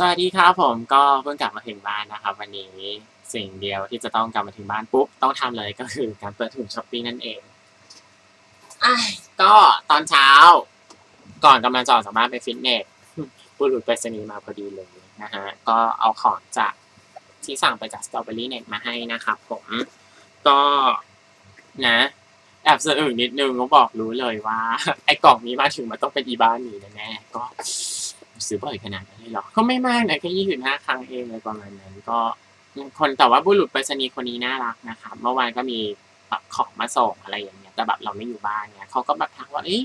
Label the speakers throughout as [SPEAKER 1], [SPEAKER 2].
[SPEAKER 1] สวัสดีครับผมก็เพิ่งกลับมาถึงบ้านนะครับ วันนี้สิ่งเดียวที่จะต้องกลับมาถึงบ้านปุ๊บต้องทำเลยก็คือการเปิดถุงช้อปปิ้งนั่นเองอ้ายก็ตอนเช้า ก่อนกำลังจะออกจากบ้านไปฟิตเนสผู้หลุดไปรษณีย์มาพอดีเลยนะฮะก็เอาของจากที่สั่งไปจากสตรอเบอรี่เน็ตมาให้นะครับผมก็นะแอบสะอึกนิดนึงก็บอกรู้เลยว่า ไอ้กล่องนี้มาถึงมันต้องเป็นอีบ้านนี้แน่ๆก็ ซื้อบ่อยขนาดนั้นเลยหรอก็ไม่มากนะแค่ยี่สิบห้าครั้งเองเลยประมาณนั้น ก็คนแต่ว่าบุรุษไปรษณีย์คนนี้น่ารักนะครับเมื่อวานก็มีแบบของมาส่งอะไรอย่างเงี้ยแต่แบบเราไม่อยู่บ้านเนี่ยเขาก็แบบทักว่าเอ๊ะ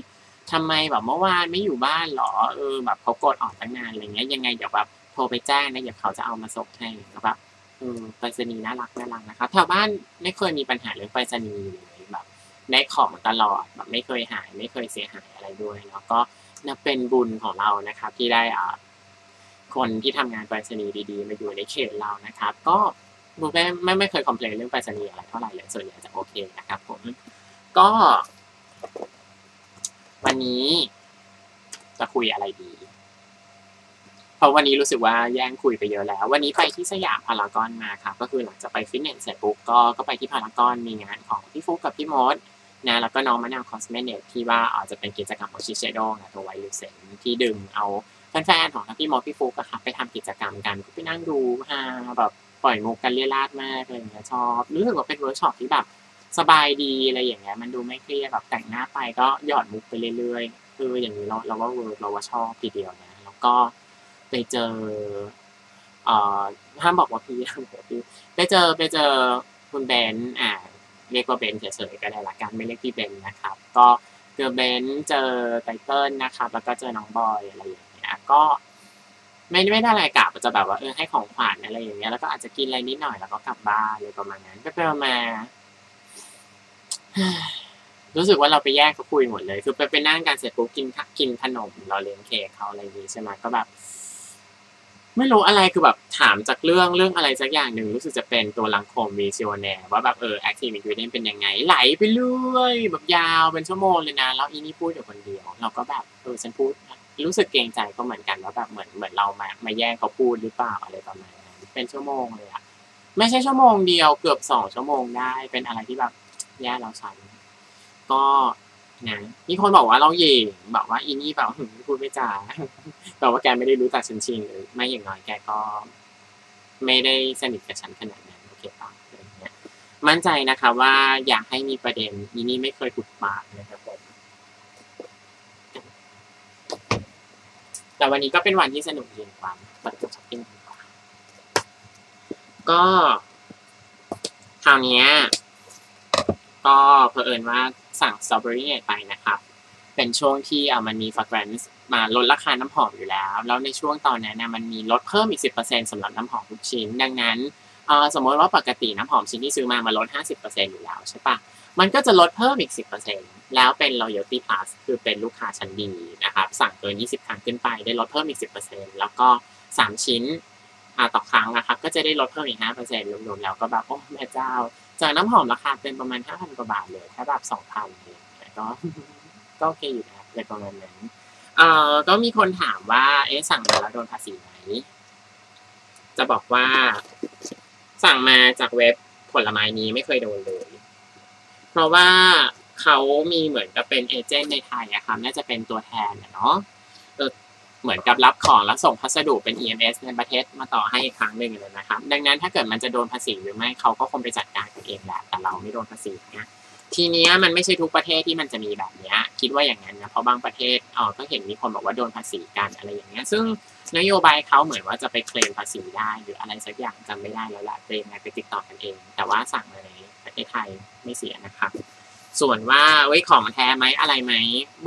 [SPEAKER 1] ทำไมแบบเมื่อวานไม่อยู่บ้านหรอเออแบบเขากดออกตั้งนานอะไรเงี้ยยังไงเดี๋ยวแบบโทรไปแจ้งนะเดี๋ยวเขาจะเอามาส่งให้แล้วแบบเออไปรษณีย์น่ารักน่ารักนะครับแถวบ้านไม่เคยมีปัญหาเรื่องไปรษณีย์เลยแบบได้ของตลอดแบบไม่เคยหายไม่เคยเสียหายอะไรด้วยแล้วก็ นับเป็นบุญของเรานะครับ ที่ได้อ่าคนที่ทำงานไปรษณีย์ดีๆมาอยู่ในเขตเรานะครับ ก็บุไม่ไม่ไม่เคยคอมเพลนเรื่องไปรษณีย์อะไรเท่าไหร่เลยส่วนใหญ่จะโอเคนะครับ ผมก็ วันนี้จะคุยอะไรดี เพราะวันนี้รู้สึกว่าแย่งคุยไปเยอะแล้ว วันนี้ไปที่สยามพารากอนมาครับก็คือหลังจากไปฟิตเนสเสร็จปุ๊บก็ก็ไปที่พารากอนมีงานของพี่ฟุกกับพี่มด นะแล้วก็น้องมะนาวคอสเมเนตที่ว่าอาจจะเป็นกิจกรรมของชิเชโดนะตัวไวลูเซนที่ดึงเอาแฟนๆของทั้งพี่มดพี่ฟุกอะครับไปทำกิจกรรมกันไปนั่งดูฮาแบบปล่อยมุกกันเรียราดมากอะไรอย่างเงี้ยชอบรู้สึกว่าเป็นเวิร์กช็อปที่แบบสบายดีอะไรอย่างเงี้ยมันดูไม่เครียดแบบแต่งหน้าไปก็หยอดมุกไปเรื่อยๆคืออย่างนี้เราเราว่าเวิร์กเราว่าชอบทีเดียวนะแล้วก็ไปเจอเอ่อห้ามบอกว่าพี่ห้ามบอกว่าพี่ไปเจอไปเจอคุณเบนอ่า เรียกว่าเบนเฉยๆก็ได้ละกันไม่เรียกพี่เบนนะครับ ก็เจอเบนเจอไตเติ้ลนะครับ แล้วก็เจอน้องบอยอะไรอย่างเงี้ยก็ไม่ไม่ได้อะไรกลับจะแบบว่าเออให้ของขวัญอะไรอย่างเงี้ยแล้วก็อาจจะกินอะไรนิดหน่อยแล้วก็กลับบ้านอะไรประมาณนั้นไปไปมารู้สึกว่าเราไปแยกเขาคุยหมดเลย คือไปไปนั่งกันเสร็จปุ๊บกินกินขนมเราเลี้ยงเค้กเขาอะไรอย่างงี้ใช่ไหมก็แบบ ไม่รู้อะไรคือแบบถามจากเรื่องเรื่องอะไรสักอย่างหนึ่งรู้สึกจะเป็นตัวลังโคมวีซิโอแนว่าแบบเออแอคทีฟอินกิวเดนเป็นยังไง ไหลไปเรื่อยแบบยาวเป็นชั่วโมงเลยนะ แล้วอีนี่พูดอยู่คนเดียว เราก็แบบเออฉันพูด รู้สึกเกรงใจก็เหมือนกันว่าแบบเหมือนเหมือนเรามามาแย่งเขาพูดหรือเปล่าอะไรประมาณนั้นเป็นชั่วโมงเลยอะไม่ใช่ชั่วโมงเดียวเกือบสองชั่วโมงได้เป็นอะไรที่แบบแย่เราฉันก็ นะมีคนบอกว่าเราเย่งแบบว่าอีนี่แบบพูดไม่จาแต่ว่าแกไม่ได้รู้จักฉันจริงหรือไม่อย่างน้อยแกก็ ไม่ได้สนิทกับฉันขนาดนั้นโอเคป่ะอะไรเงี้ยมั่นใจนะคะว่าอยากให้มีประเด็นอีนี่ไม่เคยขุดปากนะครับผมแต่วันนี้ก็เป็นวันที่สนุกจริงความเปิดตัวช้อปปิ้งดีกว่าก็คราวนี้ก็เผอิญว่า สั่งสตรอเบอรี่ไปนะครับ เป็นช่วงที่มันมีฟาแกรนซ์มาลดราคาน้ำหอมอยู่แล้ว แล้วในช่วงตอนนั้นนะมันมีลดเพิ่มอีก 10%สำหรับน้ำหอมทุกชิ้น ดังนั้นสมมติว่าปกติน้ำหอมชิ้นที่ซื้อมามาลด 50%อยู่แล้วใช่ปะมันก็จะลดเพิ่มอีก 10%แล้วเป็น loyalty plus คือเป็นลูกค้าชั้นดีนะครับ สั่งเกิน20 ครั้งขึ้นไปได้ลดเพิ่มอีก 10%แล้วก็ 3 ชิ้นต่อครั้งนะครับ ก็จะได้ลดเพิ่มอีก 5%รวมๆแล้วก็แบบโอ้แม่เจ้า จากน้ำหอมราคาเป็นประมาณ5,000กว่าบาทเลยแค่แบบ2,000เลยก็ก็โอเคอยู่นะในประมาณนั้นเอ่อก็มีคนถามว่าเอ๊ะสั่งมาแล้วโดนภาษีไหมจะบอกว่า สั่งมาจากเว็บผลไม้นี้ไม่เคยโดนเลย เพราะว่าเขามีเหมือนกับเป็นเอเจนต์ในไทยอะครับน่าจะเป็นตัวแทนเนาะ เหมือนกับรับของแล้วส่งพัสดุเป็น EMS ในประเทศมาต่อให้อีกครั้งหนึ่งเลยนะครับ ดังนั้นถ้าเกิดมันจะโดนภาษีหรือไม่เขาก็คงไปจัดการกันเองแหละแต่เราไม่โดนภาษีนะทีนี้มันไม่ใช่ทุกประเทศที่มันจะมีแบบนี้คิดว่าอย่างนั้นนะเพราะบางประเทศอ๋อก็เห็นมีคนบอกว่าโดนภาษีกันอะไรอย่างเงี้ยซึ่งนโยบายเขาเหมือนว่าจะไปเคลมภาษีได้หรืออะไรสักอย่างจำไม่ได้แล้วละเองไงไปติดต่อกันเอง แต่ว่าสั่งมาในประเทศไทยไม่เสียนะครับ ส่วนว่าเว้ยของแท้ไหมอะไรไหม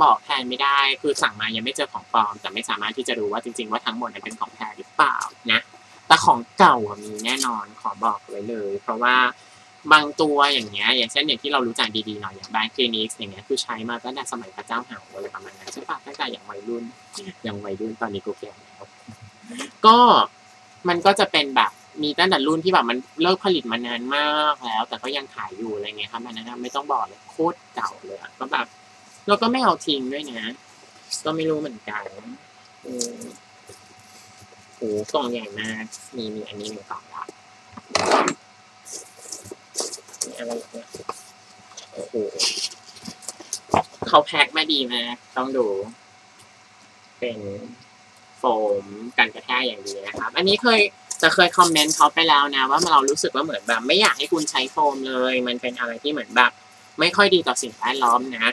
[SPEAKER 1] บอกแทนไม่ได้ คือสั่งมายังไม่เจอของปลอม แต่ไม่สามารถที่จะรู้ว่าจริง ๆ ว่าทั้งหมดนั้นเป็นของแท้หรือเปล่านะแต่ของเก่ามีแน่นอนขอบอกไว้เลย เพราะว่าบางตัวอย่างเงี้ยอย่างเช่นอย่างที่เรารู้จักดีๆหน่อยอย่างแบงค์คลินิกอย่างเงี้ยคือใช้มาตั้งแต่สมัยพระเจ้าหาวอะไรประมาณนั้นใช่ปะตั้งแต่อย่างวัยรุ่นอย่างวัยรุ่นตอนนี้กูแก่แล้วก็มันก็จะเป็นแบบมีตั้งแต่รุ่นที่แบบมันเลิกผลิตมานานมากแล้ว แต่ก็ยังขายอยู่อะไรเงี้ยครับมันนั้นไม่ต้องบอกเลยโคตรเก่าเลยก็แบบเราก็ไม่เอาทิ้งด้วยนะก็ไม่รู้เหมือนกันโอ้กล่องใหญ่มากมีมีอันนี้หนึ่งกล่องละมีอะไรอีกเนี่ยโอ้โหเขาแพ็คมาดีมากต้องดู เป็นโฟมกันกระแทกอย่างดีนะครับ อันนี้เคย จะเคยคอมเมนต์เขาไปแล้วนะ ว่าเรารู้สึกว่าเหมือนแบบไม่อยากให้คุณใช้โฟมเลย มันเป็นอะไรที่เหมือนแบบ ไม่ค่อยดีต่อสิ่งแวดล้อมนะ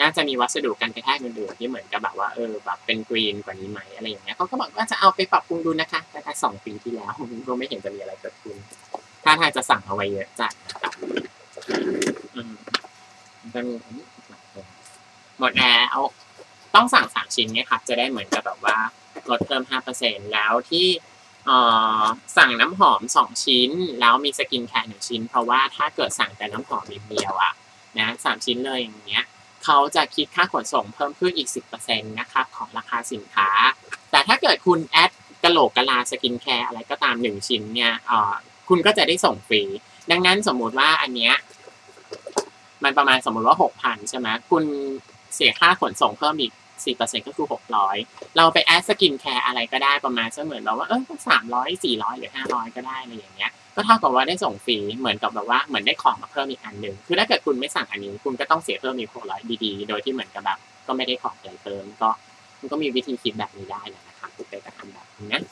[SPEAKER 1] น่าจะมีวัสดุกันกระแทกอื่นๆที่เหมือนกับแบบว่าเออแบบเป็นกรีนกว่านี้ไหมอะไรอย่างเงี้ยเขาก็บอกว่าจะเอาไปปรับปรุงดูนะคะ แต่สองปีที่แล้วก็ไม่เห็นจะมีอะไรเกิดขึ้นถ้าทางจะสั่งเอาไว้เยอะจัดนะครับอืมก็มีอันนี้อีกหลายหมดแล้วต้องสั่งสามชิ้นไงครับจะได้เหมือนกับแบบว่าลดเพิ่มห้าเปอร์เซ็นแล้วที่ สั่งน้ำหอมสองชิ้น แล้วมีสกินแคร์หนึ่งชิ้น เพราะว่าถ้าเกิดสั่งแต่น้ำหอมเดียวอะนะสามชิ้นเลยอย่างเงี้ยเขาจะคิดค่าขนส่งเพิ่มขึ้นอีก 10%นะครับของราคาสินค้า แต่ถ้าเกิดคุณแอดกระโหลกกะลาสกินแคร์อะไรก็ตาม 1 ชิ้นเนี่ยคุณก็จะได้ส่งฟรี ดังนั้นสมมุติว่าอันเนี้ยมันประมาณสมมุติว่า 6,000 ใช่ไหมคุณเสียค่าขนส่งเพิ่มอีก 4%ก็คือ 600 เราไปแอดสกินแคร์อะไรก็ได้ประมาณเสมือนแบบว่าเออสามร้อยสี่ร้อยหรือห้าร้อยก็ได้อะไรอย่างเงี้ยก็เท่ากับว่าได้ส่งฟรีเหมือนกับแบบว่าเหมือนได้ของมาเพิ่มอีกอันหนึ่งคือถ้าเกิดคุณไม่สั่งอันนี้คุณก็ต้องเสียเพิ่มอีกหกร้อยดีๆ โดยที่เหมือนกับแบบก็ไม่ได้ของอะไรเติมก็มันก็มีวิธีคิดแบบนี้ได้แหละนะครับคุณไปกระทำแบบนี้นะ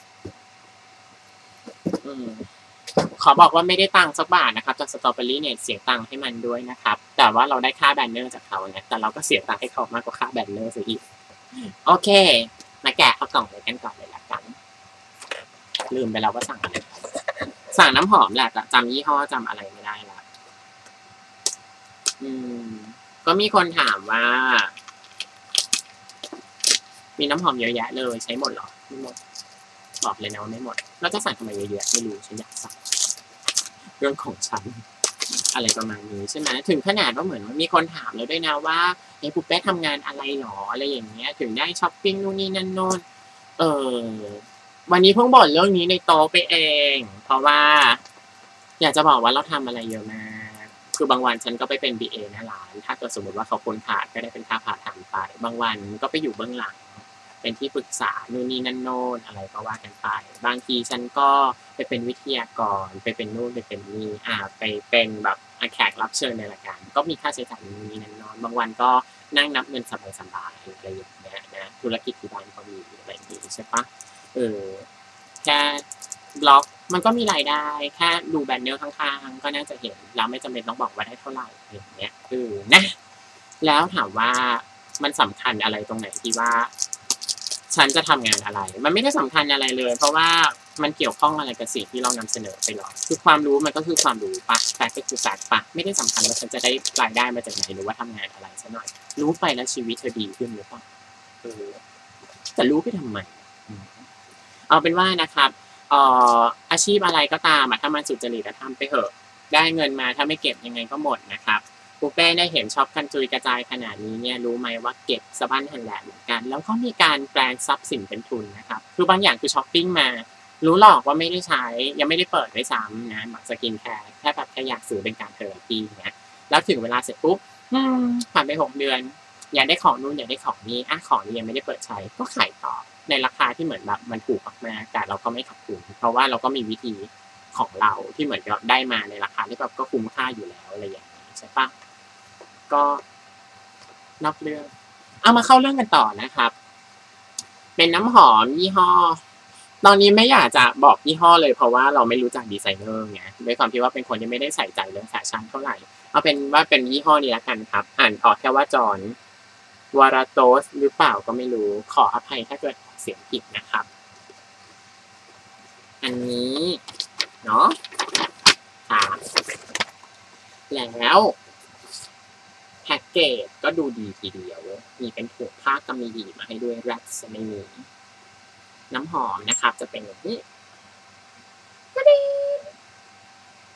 [SPEAKER 1] ขอบอกว่าไม่ได้ตังค์สักบาทนะครับจากสตรอเบอรี่เนี่ยเสียตังค์ให้มันด้วยนะครับ แต่ว่าเราได้ค่าแบนเนอร์จากเขาเนี่ยแต่เราก็เสียตังค์ให้เขามากกว่าค่าแบนเนอร์ซะอีก โอเค มาแกะเอากล่องเลยกันก่อนเลยละกัน ลืมไปแล้วว่าสั่งอะไรสั่งน้ำหอมแหละแต่จำยี่ห้อจำอะไรไม่ได้ละอืม ก็มีคนถามว่า มีน้ำหอมเยอะแยะเลยใช้หมดเหรอไม่หมดบอกเลยนะว่าไม่หมดเราจะสั่งทำไมเยอะๆไม่รู้ฉันอยากสั่งเรื่องของฉัน อะไรประมาณนี้ใช่ไหมถึงขนาดว่าเหมือนมีคนถามแล้วด้วยนะว่าไอ้ปุ๊เป้ทำงานอะไรหรออะไรอย่างเงี้ย ถึงได้ช้อปปิ้งนู่นนี่นั่นโน่นเออวันนี้เพิ่งบ่นเรื่องนี้ในโต๊ะไปเอง เพราะว่า อยากจะบอกว่าเราทำอะไรเยอะมากคือบางวันฉันก็ไปเป็น BA หน้าร้าน ถ้าเกิดสมมติว่าเขาคนขาดก็ได้เป็นค่าผ่าทำไป บางวันก็ไปอยู่เบื้องหลัง เป็นที่ปรึกษานู่นนี่นั่นโน่นอะไรก็ว่ากันไป บางทีฉันก็ไปเป็นวิทยากร ไปเป็นนู่นไปเป็นนี่อ่า ไปเป็นแบบ แขกรับเชิญในรายการก็มีค่าใช้จ่ายนู่นนี่นั่นน่นบางวันก็นั่งนับเงินสบายๆอะไรอย่างเงี้ยนะธุรกิจที่บ้านก็มีอะไรอย่างงี้ใช่ปะเออแค่บล็อกมันก็มีรายได้ แค่ดูแบนเนอร์ข้างๆ ก็น่าจะเห็นแล้วไม่จำเป็นต้องบอกว่าได้เท่าไหร่อะไรอย่างเงี้ยเออนะ แล้วถามว่ามันสำคัญอะไรตรงไหนที่ว่า ฉันจะทำงานอะไร มันไม่ได้สำคัญอะไรเลย เพราะว่า มันเกี่ยวข้องอะไรกับสิ่งที่เรานำเสนอไปหรอ คือความรู้มันก็คือความรู้ปะแฟกต์ก็คือแฟกต์ปะไม่ได้สำคัญว่าฉันจะได้รายได้มาจากไหนหรือว่าทำงานอะไรซะหน่อย รู้ไปแล้วชีวิตเธอดีขึ้นหรือเปล่าเออแต่รู้ไปทำไม เอาเป็นว่านะครับเอ่ออาชีพอะไรก็ตามอะถ้ามันสุจริตอะทำไปเถอะ ได้เงินมาถ้าไม่เก็บยังไงก็หมดนะครับปูเป้ได้เห็นช็อปกันจุยกระจายขนาดนี้เนี่ยรู้ไหมว่าเก็บสะบั้นหันแหลมเหมือนกัน แล้วก็มีการแปลงทรัพย์สินเป็นทุนนะครับ คือบางอย่างคือช้อปปิ้งมา รู้หรอกว่าไม่ได้ใช้ยังไม่ได้เปิดด้วยซ้ำนะหมักสกินแคร์แค่แบบแค่อยากซื้อเป็นการเทอราปีเนี้ยแล้วถึงเวลาเสร็จปุ๊บผ่านไปหกเดือน อยากได้ของนู่นอยากได้ของนี้อะของนี้ยังไม่ได้เปิดใช้ก็ขายต่อในราคาที่เหมือนแบบมันถูกมากๆแต่เราก็ไม่ขาดทุนเพราะว่าเราก็มีวิธีของเราที่เหมือนกับได้มาในราคาที่แบบก็คุ้มค่าอยู่แล้วอะไรอย่างนี้ใช่ปะก็นอกเรื่อง เอามาเข้าเรื่องกันต่อนะครับ เป็นน้ำหอมยี่ห้อ ตอนนี้ไม่อยากจะบอกยี่ห้อเลยเพราะว่าเราไม่รู้จักดีไซเนอร์ไงด้วยความที่ว่าเป็นคนที่ไม่ได้ใส่ใจเรื่องแฟชั่นเท่าไหร่ เอาเป็นว่าเป็นยี่ห้อนี้ละกันครับ อ่านออกแค่ว่าจอห์นวาราโตสหรือเปล่าก็ไม่รู้ขออภัยถ้าเกิดเสียงผิดนะครับ อันนี้เนาะครับแล้วแพ็กเกจก็ดูดีทีเดียว มีเป็นถุงผ้ากำมะหยี่มาให้ด้วยแรปสไม่มี น้ำหอมนะครับ จะเป็นแบบนี้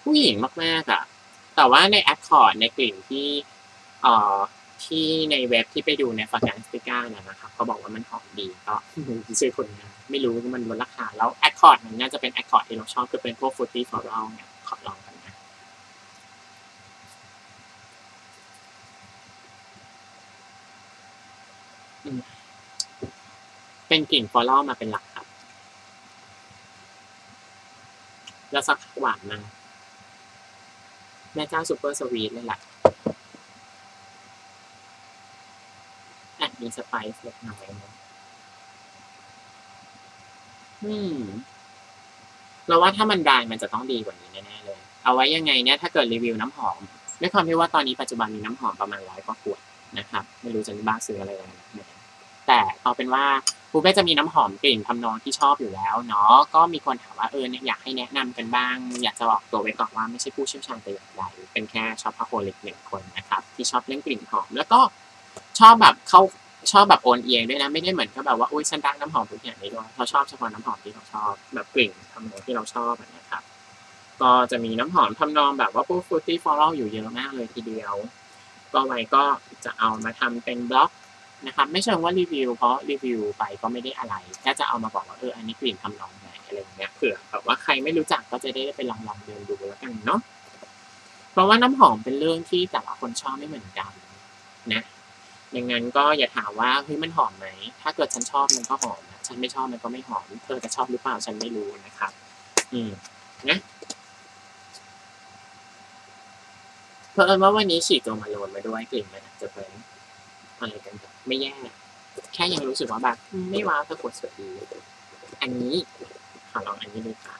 [SPEAKER 1] ผู้หญิงมากๆอะ แต่ว่าในแอคคอร์ดในกลิ่นที่เอ่อที่ในเว็บที่ไปดูในฟาการสติก้าเนี่ยนะครับเขาบอกว่ามันหอมดีก็ซื้อคนงานไม่รู้มันลดราคา แล้วแอคคอร์ดมันน่าจะเป็นแอคคอร์ดที่เราชอบคือเป็นพวกฟูตี้ฟอร์ลเนี่ยขอลองกันนะอืม เป็นกลิ่นฟอร์ลมาเป็นหลักครับ แล้วสักหวานมาแม่เจ้าซูเปอร์สวีทเลยแหละแอบมีสไปซ์เล็กน้อยนะอืม เราว่าถ้ามันได้มันจะต้องดีกว่านี้แน่ๆเลย เอาไว้ยังไงเนี่ยถ้าเกิดรีวิวน้ำหอมด้วยความที่ว่าตอนนี้ปัจจุบันมีน้ำหอมประมาณร้อยกว่าขวดนะครับ ไม่รู้จะบ้าซื้ออะไรกันนะ แต่เอาเป็นว่าปูเป้จะมีน้ำหอมกลิ่นทำนองที่ชอบอยู่แล้วเนาะก็มีคนถามว่าเออเนี่ยอยากให้แนะนำกันบ้าง อยากจะบอกตัวไว้ก่อนว่าไม่ใช่ผู้เชี่ยวชาญแต่อย่างใดเป็นแค่ชอบพาโฮลิกหนึ่งคนนะครับที่ชอบเรื่องกลิ่นหอม แล้วก็ชอบแบบเข้าชอบแบบโอนเอียงด้วยนะไม่ได้เหมือนกับแบบว่าอุ้ยฉันรักน้ำหอมทุกอย่างนี้ด้วยเขาชอบเฉพาะน้ำหอมที่เขาชอบแบบกลิ่นทำนองที่เราชอบนะครับก็จะมีน้ำหอมทำนองแบบว่าพวกฟรุตตี้ฟลอรัลอยู่เยอะมากเลยทีเดียว ก็ไว้ก็จะเอามาทำเป็นบล็อก นะครับไม่เชิงว่ารีวิวเพราะรีวิวไปก็ไม่ได้อะไรแค่จะเอามาบอกว่าเอออันนี้กลิ่นทำนองไหนอะไรเงี้ยเผื่อแบบว่าใครไม่รู้จักก็จะได้ไปลองลองเดินดูแล้วกันเนาะเพราะว่าน้ำหอมเป็นเรื่องที่แต่ละคนชอบไม่เหมือนกันนะดังนั้นก็อย่าถามว่าเฮ้ยมันหอมไหมถ้าเกิดฉันชอบมันก็หอมนะฉันไม่ชอบมันก็ไม่หอม เธอจะชอบหรือเปล่าฉันไม่รู้นะครับ อืมนะเพราะเอิญว่าวันนี้ฉีดตัวมาโลนมาด้วยกลิ่นมันอาจจะเป็น อะไรกันแบบไม่แย่แค่ยังรู้สึกว่าแบบไม่ว้าวแต่ขวดสวยดีอันนี้ขอลองอันนี้ดูค่ะ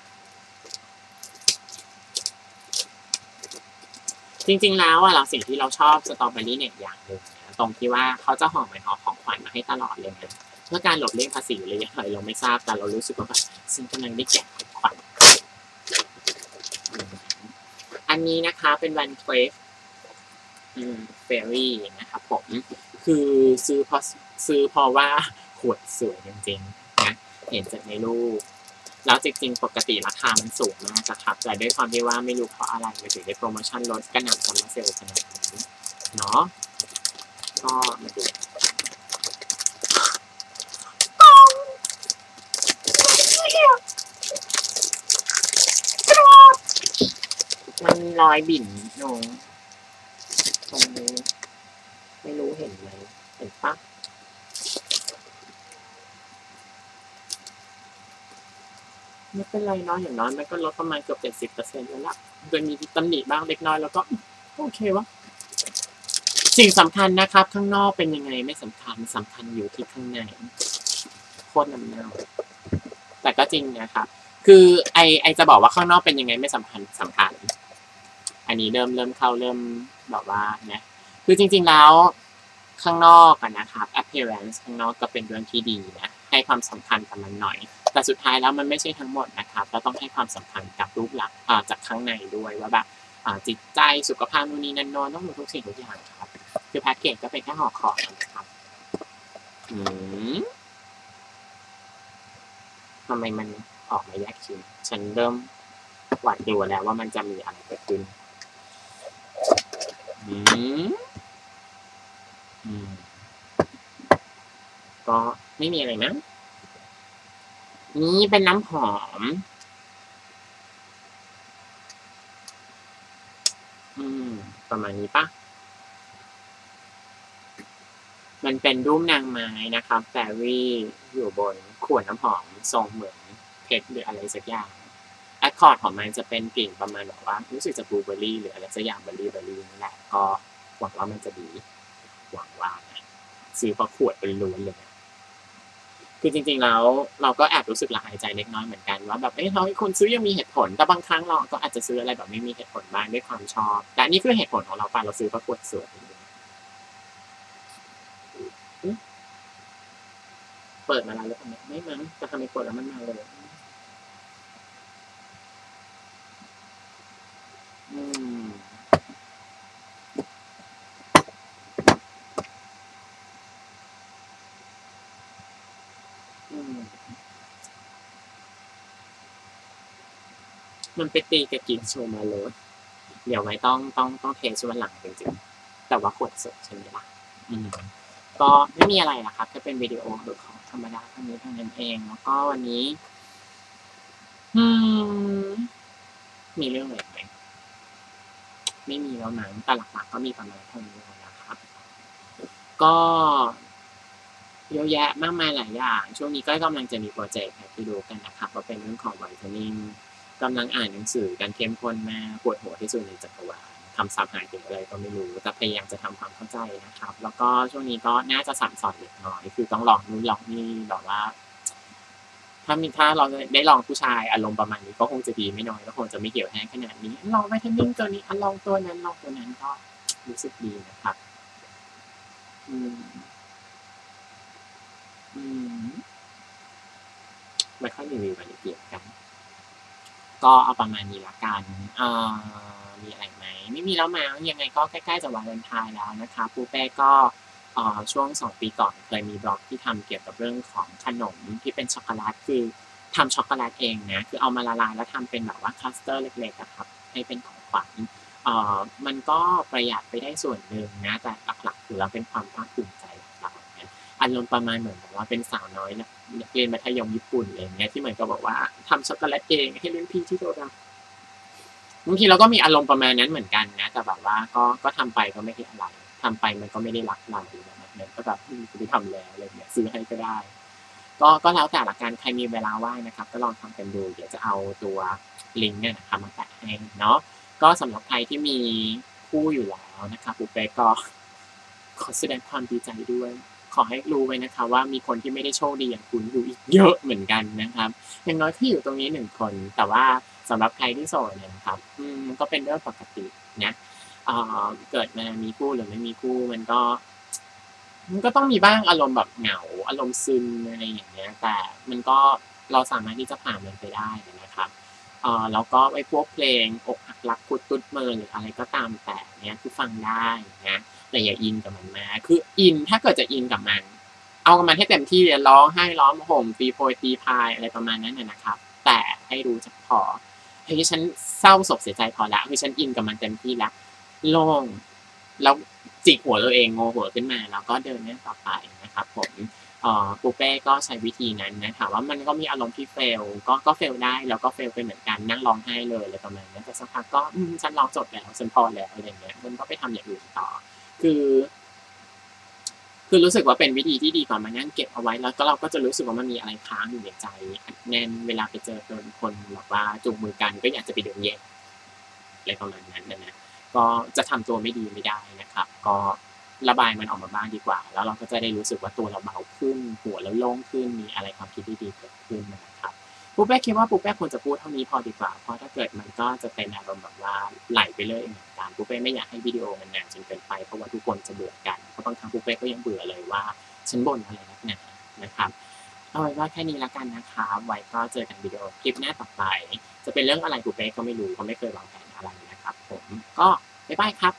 [SPEAKER 1] จริง ๆ แล้วอะเราสิ่งที่เราชอบสตรอเบอรี่เนี่ยอย่างหนึ่งนะตรงที่ว่าเขาจะห่อเหมือนห่อของขวัญมาให้ตลอดเลยนะเพื่อการหลบเลี่ยงภาษีหรืออะไรเราไม่ทราบแต่เรารู้สึกว่าแบบซึ่งกำลังได้แกะของขวัญอันนี้นะคะเป็นวันเคลฟเฟรรี่นะครับผม คือซื้อเพราะซื้อเพราะว่าขวดสวยจริงๆนะเห็นจากในรูปแล้วจริงๆ ปกติราคามันสูงมากนะครับ แต่ด้วยความที่ว่าไม่รู้เพราะอะไรมันถึงได้โปรโมชั่นลดกระหน่ำซัมเมอร์เซลขนาดนี้เนาะก็มาดูมันรอยบิ่นหนูตรงนี้ไม่รู้ เห็นไมเห็นปะไม่เป็นไรเนาะอย่างน้อยมันก็ลดประมาณเกือบเจ็ดสิบเปอร์เซ็นต์แล้วละโดยมีตำหนิบ้างเล็กน้อยแล้วก็โอเควะสิ่งสำคัญนะครับ ข้างนอกเป็นยังไงไม่สำคัญสำคัญอยู่ที่ข้างในโคตรน้ำเน่าแต่ก็จริงนะครับ คือไอไอจะบอกว่าข้างนอกเป็นยังไงไม่สำคัญสำคัญ อันนี้เริ่มเริ่มเข้าเริ่มแบบว่าเนี่ยคือจริง ๆแล้ว ข้างนอกนะครับ appearance ข้างนอกก็เป็นเรื่องที่ดีนะให้ความสำคัญกับมันหน่อย แต่สุดท้ายแล้วมันไม่ใช่ทั้งหมดนะครับ เราต้องให้ความสำคัญกับรูปลักษณ์จากข้างในด้วยว่าแบบจิตใจสุขภาพนู่นนี่นั่นน้นต้องมีทุกสิ่งทุกอย่างครับ คือแพ็กเกจก็เป็นแค่ห่อของนะครับอืมทำไมมันออกมาแยกชิ้นฉันเริ่มหวาดกลัวแล้วว่ามันจะมีอะไรเกิดขึ้นอืม ก็ไม่มีอะไรนะนี่เป็นน้ำหอม อืม ประมาณนี้ปะมันเป็นรูปนางไม้นะครับแฟรี่อยู่บนขวดน้ำหอมทรงเหมือนเพชรหรืออะไรสักอย่างแอคคอร์ดของมันจะเป็นกลิ่นประมาณแบบว่ารู้สึกจะบลูเบอร์รี่หรืออะไรสักอย่างเบอร์รี่เบอร์รี่นี่แหละก็หวังว่ามันจะดี วังว่าซื้อเพราะขวดเป็นล้วนเลยคือจริงๆแล้วเราก็แอบรู้สึกละอายใจเล็กน้อยเหมือนกันว่าแบบเอ้ยเราคนซื้อยังมีเหตุผล แต่บางครั้งเราก็อาจจะซื้ออะไรแบบไม่มีเหตุผลบ้างด้วยความชอบ แต่นี่คือเหตุผลของเราป่ะเราซื้อเพราะขวดสวยเปิดมาแล้วหรือเปล่าไม่มั้งแต่ทำไมกดแล้วมันมาเลย มันไปตีกับกินโชมาโรสเดี๋ยวไว้ต้องต้องต้องเทสวันหลังจริงๆ แต่ว่าขวดสดใช่ไหมล่ะอืมก็ไม่มีอะไรนะครับก็เป็นวิดีโอของธรรมดาเท่านี้เท่านั้นเอง แล้วก็วันนี้ อืม มีเรื่องอะไรไหมไม่มีแล้วมั้งแต่หลักๆก็มีประมาณเท่านี้นะครับ ก็เยอะแยะมากมายหลายอย่าง ช่วงนี้ก็กำลังจะมีโปรเจกต์ที่ดูกันนะครับก็เป็นเรื่องของไวท์เทนนิ่ง กำลังอ่านหนังสือกันเข้มข้นมากปวดหัวที่สุดในจักรวาลคำศัพท์หายถึงอะไรก็ไม่รู้ แต่พยายามจะทำความเข้าใจนะครับ แล้วก็ช่วงนี้ก็น่าจะสับสอนเล็กน้อย คือต้องลองนู่นลองนี่แบบว่า ถ้ามีถ้าเราได้ลองผู้ชายอารมณ์ประมาณนี้ก็คงจะดีไม่น้อยก็คงจะไม่เกี่ยวแห้งขนาดนี้ลองไวิตามินตัวนี้ลองตัวนั้นลองตัวนั้นก็รู้สึกดีนะครับ อืม อืมไม่ค่อยมีรายละเอียดกัน ก็เอาประมาณนี้ละกันมีอะไรไหมไม่มีแล้วมั้งยังไงก็ใกล้ๆจะวาเลนทน์แล้วนะคะปูเป้ก็ช่วงสองปีก่อนเคยมีบล็อกที่ทำเกี่ยวกับเรื่องของขนมที่เป็นช็อกโกแลตคือทำช็อกโกแลตเองนะคือเอามาละลายแล้วทำเป็นแบบว่าคลัสเตอร์เล็กๆอะครับให้เป็นของขวัญมันก็ประหยัดไปได้ส่วนหนึ่งนะแต่หลักๆคือเราเป็นความภาคภูมิใจ อารมณ์ประมาณเหมือนแบบว่าเป็นสาวน้อยนะนักเรียนมัธยมญี่ปุ่นอะไรเงี้ยที่เหมือนกับบอกว่าทำช็อกโกแลตเองให้รุ่นพี่ที่เรารักบางทีเราก็มีอารมณ์ประมาณนั้นเหมือนกันนะ แต่แบบว่าก็ก็ทำไปก็ไม่ได้อะไรทำไปมันก็ไม่ได้รักเราหรือแบบนั้นก็แบบอืมกูไม่ทำแล้วอะไรเงี้ยซื้อให้ก็ได้ ก็ก็แล้วแต่ละกันใครมีเวลาว่างนะครับ ก็ลองทำกันดูเดี๋ยวจะเอาตัวลิงก์เนี่ยนะครับมาแปะให้เนาะก็สำหรับใครที่มีคู่อยู่แล้วนะครับปุ๊บเป๊กก็ขอแสดงความดีใจด้วย ขอให้รู้ไว้นะคะว่ามีคนที่ไม่ได้โชคดีอย่างคุณอยู่อีกเยอะเหมือนกันนะครับ อย่างน้อยที่อยู่ตรงนี้หนึ่งคน แต่ว่าสำหรับใครที่โสดเนี่ยนะครับอืมก็เป็นเรื่องปกตินะเกิดมามีคู่หรือไม่มีคู่มันก็ มันก็ต้องมีบ้างอารมณ์แบบเหงาอารมณ์ซึมอะไรอย่างเงี้ย แต่มันก็เราสามารถที่จะผ่านมันไปได้นะครับเออแล้วก็ไอ้พวกเพลงอกหักรักกุดตุดเมินหรืออะไรก็ตามแต่เนี้ยคือฟังได้นะ แต่อย่าอินกับมันมากคืออินถ้าเกิดจะอินกับมัน เอากับมันให้เต็มที่เลยร้องไห้ร้องห่มตีโพยตีพายอะไรประมาณนั้นน่ะนะครับ แต่ให้รู้จักพอเฮ้ยฉันเศร้าศกเสียใจพอละเฮ้ยฉันอินกับมันเต็มที่ละโล่งแล้วจิกหัวตัวเองงอหัวขึ้นมา แล้วก็เดินหน้าต่อไปนะครับผมเอ่อปูเป้ก็ใช้วิธีนั้นนะถามว่ามันก็มีอารมณ์ที่เฟลก็ก็เฟลได้แล้วก็เฟลไปเหมือนกันนั่งร้องไห้เลยอะไรประมาณนั้นแต่สักพักก็ฉันร้องจบแล้วฉันพอแล้วอะไรเงี้ยมันก็ไปทำอย่างอื่นต่อ คือ คือรู้สึกว่าเป็นวิธีที่ดีกว่ามานั่งเก็บเอาไว้แล้วก็เราก็จะรู้สึกว่ามันมีอะไรค้างอยู่ในใจแน่นเวลาไปเจอคนคนแบบว่าจูงมือกันก็อยากจะไปเดินแยกอะไรประมาณนั้นนะนะก็จะทำตัวไม่ดีไม่ได้นะครับ ก็ระบายมันออกมาบ้างดีกว่า แล้วเราก็จะได้รู้สึกว่าตัวเราเบาขึ้น หัวเราโล่งขึ้นมีอะไรความคิดที่ดีเกิดขึ้นนะครับ ปุ๊บแป้คิดว่าปุ๊บแป้ควรจะพูดเท่านี้พอดีกว่า เพราะถ้าเกิดมันก็จะเป็นอารมณ์แบบว่าไหลไปเลยเหมือนกันปุ๊บแป้ไม่อยากให้วิดีโอมันนานจนเกินไปเพราะว่าทุกคนจะเบื่อกันเพราะบางครั้งปุ๊บแป้ก็ยังเบื่อเลยว่าฉันบ่นอะไรนักหนานะครับเอาไว้ว่าแค่นี้ละกันนะครับไว้ก็เจอกันวิดีโอคลิปหน้าต่อไป จะเป็นเรื่องอะไรปุ๊บแป้ก็ไม่รู้เพราไม่เคยวางแผนอะไรนะครับ ผมก็บ๊ายบายครับ